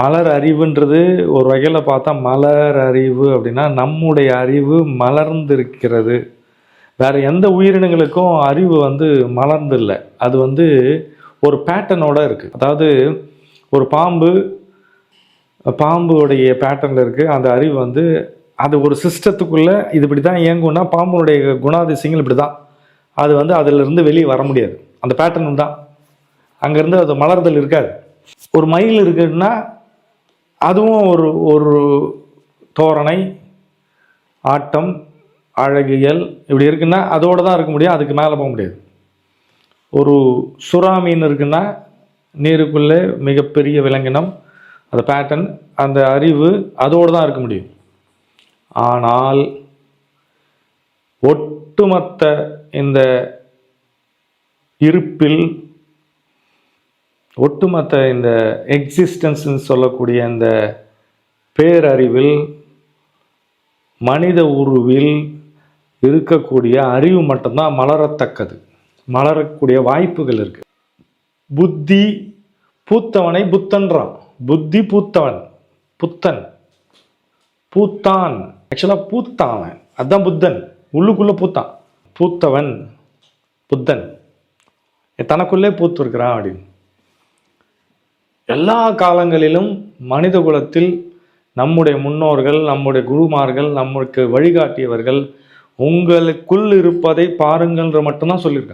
மலர் அறிவுன்றது ஒரு வகையில் பார்த்தா மலர் அறிவு அப்படின்னா நம்முடைய அறிவு மலர்ந்திருக்கிறது. வேறு எந்த உயிரினங்களுக்கும் அறிவு வந்து மலர்ந்து இல்லை அது வந்து ஒரு பேட்டர்னோட இருக்குது அதாவது ஒரு பாம்பு பாம்புடைய பேட்டர்னில் இருக்குது அந்த அறிவு வந்து அது ஒரு சிஸ்டத்துக்குள்ளே இது இப்படி தான் இயங்கும்னா பாம்புடைய குணாதிசயங்கள் இப்படி தான் அது வந்து அதிலிருந்து வெளியே வர முடியாது. அந்த பேட்டர்ன் தான். அங்கேருந்து அது மலர்தல் இருக்காது. ஒரு மயில் இருக்குன்னா அதுவும் ஒரு ஒரு தோரணை ஆட்டம் அழகியல் இப்படி இருக்குன்னா அதோடு தான் இருக்க முடியும் அதுக்கு மேலே போக முடியாது. ஒரு சுறா மீன் இருக்குன்னா நீருக்குள்ளே மிகப்பெரிய விலங்கினம் அந்த பேட்டர்ன் அந்த அறிவு அதோடு தான் இருக்க முடியும். ஆனால் ஒட்டுமொத்த இந்த இருப்பில் ஒட்டுமொத்த இந்த எக்ஸிஸ்டன்ஸ்ன்னு சொல்லக்கூடிய இந்த பேரறிவில் மனித உருவில் இருக்கக்கூடிய அறிவு மட்டும்தான் மலரத்தக்கது. மலரக்கூடிய வாய்ப்புகள் இருக்கு. புத்தி பூத்தவனை புத்தன்றான். புத்தி பூத்தவன் புத்தன் பூத்தான். ஆக்சுவலாக பூத்தான் அவன். அதான் புத்தன். உள்ளுக்குள்ளே பூத்தான். பூத்தவன் புத்தன். தனக்குள்ளே பூத்திருக்கிறான் அப்படின்னு. எல்லா காலங்களிலும் மனித குலத்தில் நம்முடைய முன்னோர்கள் நம்முடைய குருமார்கள் நம்மளுக்கு வழிகாட்டியவர்கள் உங்களுக்குள் இருப்பதை பாருங்கள்ன்ற மட்டும்தான் சொல்லியிருக்காங்க.